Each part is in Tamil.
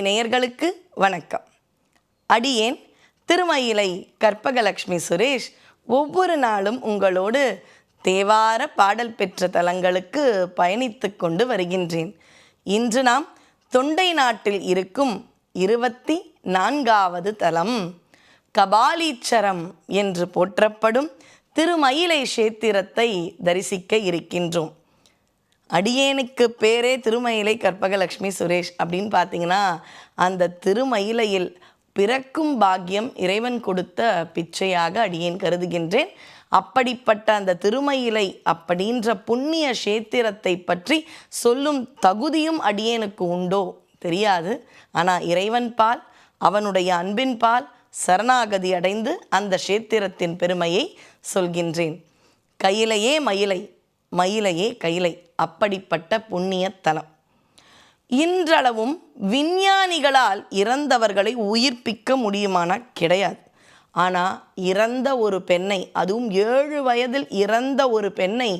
நேயர்களுக்கு வணக்கம். அடியேன் திருமயிலை கற்பகலக்ஷ்மி சுரேஷ் ஒவ்வொரு நாளும் உங்களோடு தேவார பாடல் பெற்ற தலங்களுக்கு பயணித்து கொண்டு வருகின்றேன். இன்று நாம் தொண்டை நாட்டில் இருக்கும் இருபத்தி நான்காவது தலம் கபாலீச்சரம் என்று போற்றப்படும் திருமயிலை கஷேத்திரத்தை தரிசிக்க இருக்கின்றோம். அடியேனுக்கு பேரே திருமயிலை கற்பகலக்ஷ்மி சுரேஷ் அப்படின்னு பார்த்தீங்கன்னா அந்த திருமயிலையில் பிறக்கும் பாக்கியம் இறைவன் கொடுத்த பிச்சையாக அடியேன் கருதுகின்றேன். அப்படிப்பட்ட அந்த திருமயிலை அப்படின்ற புண்ணிய சேத்திரத்தை பற்றி சொல்லும் தகுதியும் அடியேனுக்கு உண்டோ? தெரியாது. ஆனால் இறைவன் பால் அவனுடைய அன்பின் பால் சரணாகதி அடைந்து அந்த சேத்திரத்தின் பெருமையை சொல்கின்றேன். கையிலையே மயிலை மயிலையே கைலை. அப்படிப்பட்ட புண்ணிய தலம் இன்றளவும் விஞ்ஞானிகளால் இறந்தவர்களை உயிர்ப்பிக்க முடியுமானா கிடையாது. ஆனால் இறந்த ஒரு பெண்ணை அதுவும் ஏழு வயதில் இறந்த ஒரு பெண்ணை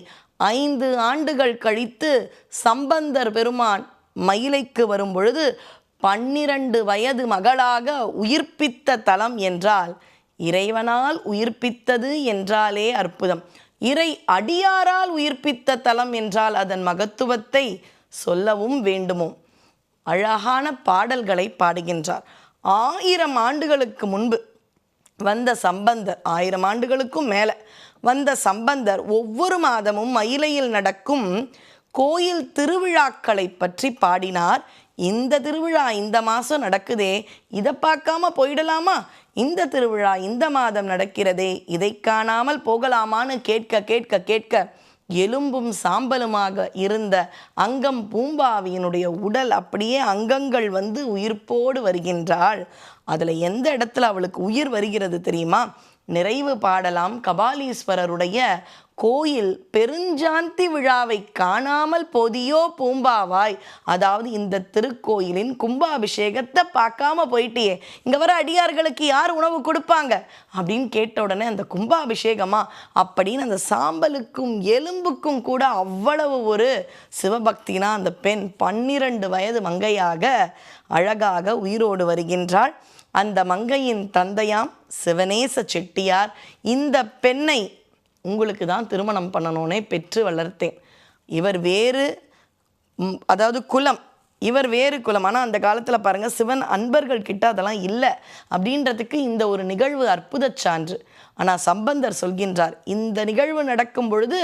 ஐந்து ஆண்டுகள் கழித்து சம்பந்தர் பெருமான் மயிலைக்கு வரும் பொழுது பன்னிரண்டு வயது மகளாக உயிர்ப்பித்த தலம் என்றால் இறைவனால் உயிர்ப்பித்தது என்றாலே அற்புதம். இறை அடியாரால் உயிர்ப்பித்த தலம் என்றால் அதன் மகத்துவத்தை சொல்லவும் வேண்டுமோ? அழகான பாடல்களை பாடுகின்றார். ஆயிரம் ஆண்டுகளுக்கு முன்பு வந்த சம்பந்தர் ஆயிரம் ஆண்டுகளுக்கும் மேலே வந்த சம்பந்தர் ஒவ்வொரு மாதமும் மயிலையில் நடக்கும் கோயில் திருவிழாக்களை பற்றி பாடினார். இந்த திருவிழா இந்த மாதம் நடக்குதே இதை பார்க்காம போயிடலாமா? இந்த திருவிழா இந்த மாதம் நடக்கிறதே இதை காணாமல் போகலாமான்னு கேட்க கேட்க கேட்க எலும்பும் சாம்பலுமாக இருந்த அங்கம் பூம்பாவியினுடைய உடல் அப்படியே அங்கங்கள் வந்து உயிர்ப்போடு வருகின்றாள். அதில் எந்த இடத்துல அவளுக்கு உயிர் வருகிறது தெரியுமா? நிறைவு பாடலாம் கபாலீஸ்வரருடைய கோயில் பெருஞ்சாந்தி விழாவை காணாமல் பொதியோ பூம்பாவாய். அதாவது இந்த திருக்கோயிலின் கும்பாபிஷேகத்தை பார்க்காம போயிட்டியே. இங்கே வர அடியார்களுக்கு யார் உணவு கொடுப்பாங்க? அப்படின்னு கேட்ட உடனே அந்த கும்பாபிஷேகமா? அப்படின்னு அந்த சாம்பலுக்கும் எலும்புக்கும் கூட அவ்வளவு ஒரு சிவபக்தினா அந்த பெண் பன்னிரண்டு வயது மங்கையாக அழகாக உயிரோடு வருகின்றாள். அந்த மங்கையின் தந்தையாம் சிவனேச செட்டியார். இந்த பெண்ணை உங்களுக்கு தான் திருமணம் பண்ணணும்னே பெற்று வளர்த்தேன். இவர் வேறு அதாவது குலம். இவர் வேறு குலம். ஆனால் அந்த காலத்தில் பாருங்கள் சிவன் அன்பர்கள் கிட்ட அதெல்லாம் இல்லை அப்படின்றதுக்கு இந்த ஒரு நிகழ்வு அற்புத சான்று. ஆனால் சம்பந்தர் சொல்கின்றார் இந்த நிகழ்வு நடக்கும் பொழுது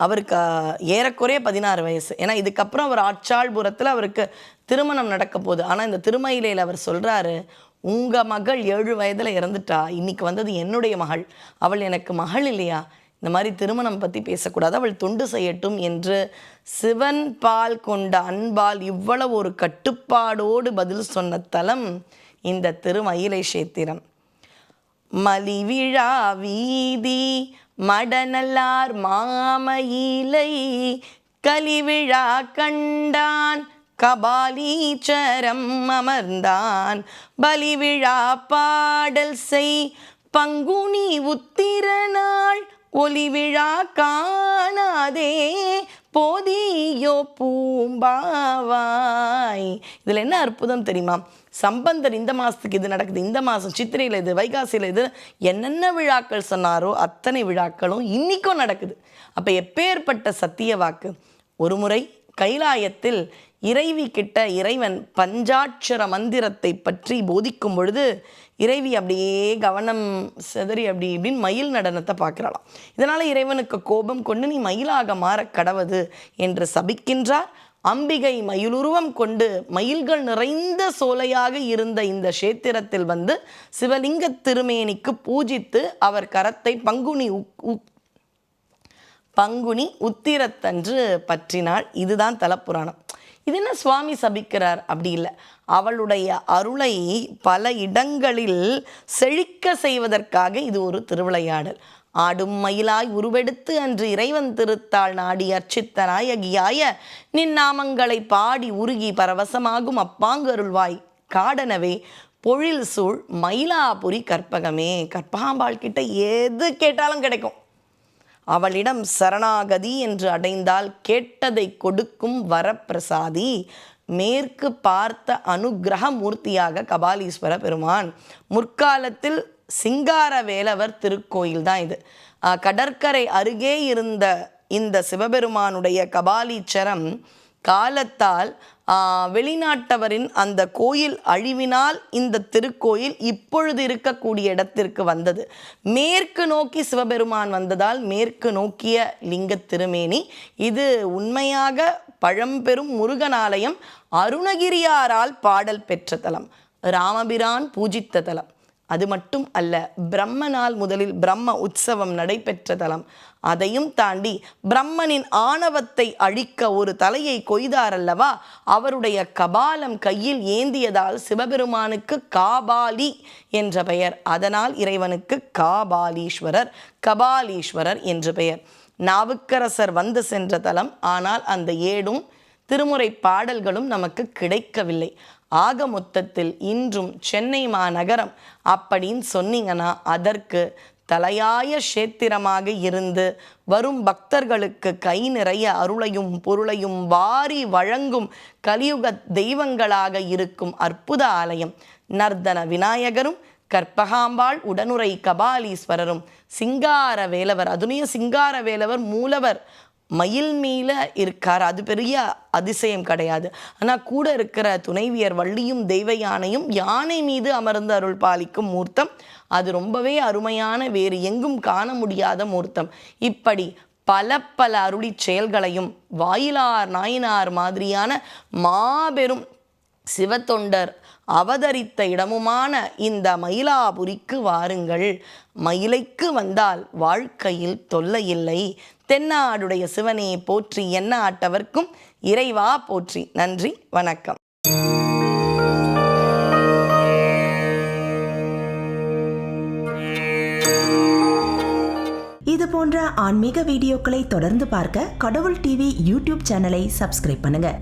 அவருக்கு ஏறக்குறைய பதினாறு வயசு. ஏன்னா இதுக்கப்புறம் அவர் ஆட்சாள்புரத்தில் அவருக்கு திருமணம் நடக்க போகுது ஆனால் இந்த திருமயிலையில் அவர் சொல்கிறாரு உங்கள் மகள் ஏழு வயதில் இறந்துட்டா இன்னைக்கு வந்தது என்னுடைய மகள். அவள் எனக்கு மகள் இல்லையா? இந்த மாதிரி திருமணம் பற்றி பேசக்கூடாது. அவள் தொண்டு செய்யட்டும் என்று சிவன் பால் கொண்ட அன்பால் இவ்வளவு ஒரு கட்டுப்பாடோடு பதில் சொன்ன தலம் இந்த திருமயிலை கஷேத்திரம் மலிவிழா வீதி மடநல்லார் மாமயிலை கலிவிழா கண்டான் கபாலீச்சரம் அமர்ந்தான். பலிவிழா பாடல் செய். பங்குனி உத்திர நாள் ஒளிவிழா காணாதே. போதியோ பூம்பாவாய். இதில் என்ன அற்புதம் தெரியுமா? சம்பந்தர் இந்த மாதத்துக்கு இது நடக்குது இந்த மாதம் சித்திரையில் இது வைகாசியில் இது. என்னென்ன விழாக்கள் சொன்னாரோ அத்தனை விழாக்களும் இன்றைக்கும் நடக்குது. அப்போ எப்பேற்பட்ட சத்திய வாக்கு? ஒரு முறை கைலாயத்தில் இறைவி கிட்ட இறைவன் பஞ்சாட்சர மந்திரத்தை பற்றி போதிக்கும் பொழுது இறைவி அப்படியே கவனம் சிதறி அப்படி இப்படின்னு மயில் நடனத்தை பார்க்குறாளாம். இதனால் இறைவனுக்கு கோபம் கொண்டு நீ மயிலாக மாற கடவது என்று சபிக்கின்றார். அம்பிகை மயிலுருவம் கொண்டு மயில்கள் நிறைந்த சோலையாக இருந்த இந்த கஷேத்திரத்தில் வந்து சிவலிங்க திருமேனிக்கு பூஜித்து அவர் கரத்தை பங்குனி உக்- பங்குனி உத்திரத்தன்று பற்றினாள். இதுதான் தலப்புராணம். இது என்ன சுவாமி சபிக்கிறார்? அப்படி இல்லை. அவளுடைய அருளை பல இடங்களில் செழிக்க செய்வதற்காக இது ஒரு திருவிளையாடல். ஆடும் மயிலாய் உருவெடுத்து அன்று இறைவன் திருத்தாள் நாடி அர்ச்சித்த நாயகியாய நின் நாமங்களை பாடி உருகி பரவசமாகும் அப்பாங்கருள்வாய். காடனவே பொழில் சூழ் மயிலாபுரி கற்பகமே. கற்பகாம்பாள் கிட்ட எது கேட்டாலும் கிடைக்கும். அவளிடம் சரணாகதி என்று அடைந்தால் கேட்டதை கொடுக்கும் வரப்பிரசாதி. மேற்கு பார்த்த அனுகிரக மூர்த்தியாக கபாலீஸ்வர பெருமான். முற்காலத்தில் சிங்கார வேலவர் திருக்கோயில் தான் இது. கடற்கரை அருகே இருந்த இந்த சிவபெருமானுடைய கபாலீச்சரம் காலத்தால் வெளிநாட்டவரின் அந்த கோயில் அழிவினால் இந்த திருக்கோயில் இப்பொழுது இருக்கக்கூடிய இடத்திற்கு வந்தது. மேற்கு நோக்கி சிவபெருமான் வந்ததால் மேற்கு நோக்கிய லிங்க திருமேனி இது உண்மையாக பழம்பெரும் முருகனாலயம் அருணகிரியாரால் பாடல் பெற்ற தலம். ராமபிரான் பூஜித்த தலம். அது மட்டும் அல்ல பிரம்ம நாள் முதலில் பிரம்ம உற்சவம் நடைபெற்ற தலம். அதையும் தாண்டி பிரம்மனின் ஆணவத்தை அழிக்க ஒரு தலையை கொய்தார் அல்லவா அவருடைய கபாலம் கையில் ஏந்தியதால் சிவபெருமானுக்கு காபாலி என்ற பெயர். அதனால் இறைவனுக்கு காபாலீஸ்வரர் கபாலீஸ்வரர் என்று பெயர். நாவுக்கரசர் வந்து சென்ற தலம். ஆனால் அந்த ஏடும் திருமுறை பாடல்களும் நமக்கு கிடைக்கவில்லை. ஆக மொத்தத்தில் இன்றும் சென்னை மாநகரம் அப்படின்னு சொன்னீங்கன்னா அதற்கு தலையாய கஷேத்திரமாக இருந்து வரும் பக்தர்களுக்கு கை நிறைய அருளையும் பொருளையும் வாரி வழங்கும் கலியுக தெய்வங்களாக இருக்கும் அற்புத ஆலயம். நர்தன விநாயகரும் கற்பகாம்பாள் உடனுரை கபாலீஸ்வரரும் சிங்கார வேலவர் அதுனிய சிங்கார வேலவர் மூலவர் மயில் மீல இருக்கார். அது பெரிய அதிசயம் கிடையாது. ஆனால் கூட இருக்கிற துணைவியர் வள்ளியும் தெய்வ யானையும் யானை மீது அமர்ந்து அருள் பாலிக்கும் மூர்த்தம். அது ரொம்பவே அருமையான வேறு எங்கும் காண முடியாத மூர்த்தம். இப்படி பல பல அருளி செயல்களையும் வாயிலார் நாயினார் மாதிரியான மாபெரும் சிவத்தொண்டர் அவதரித்த இடமுமான இந்த மயிலாபுரிக்கு வாருங்கள். மயிலைக்கு வந்தால் வாழ்க்கையில் தொல்லை இல்லை தென்னாடுடைய சிவனே போற்றி என்ன ஆட்டவர்க்கும் இறைவா போற்றி. நன்றி வணக்கம். இது போன்ற ஆன்மீக வீடியோக்களை தொடர்ந்து பார்க்க கடவுள் டிவி யூடியூப் சேனலை சப்ஸ்கிரைப் பண்ணுங்க.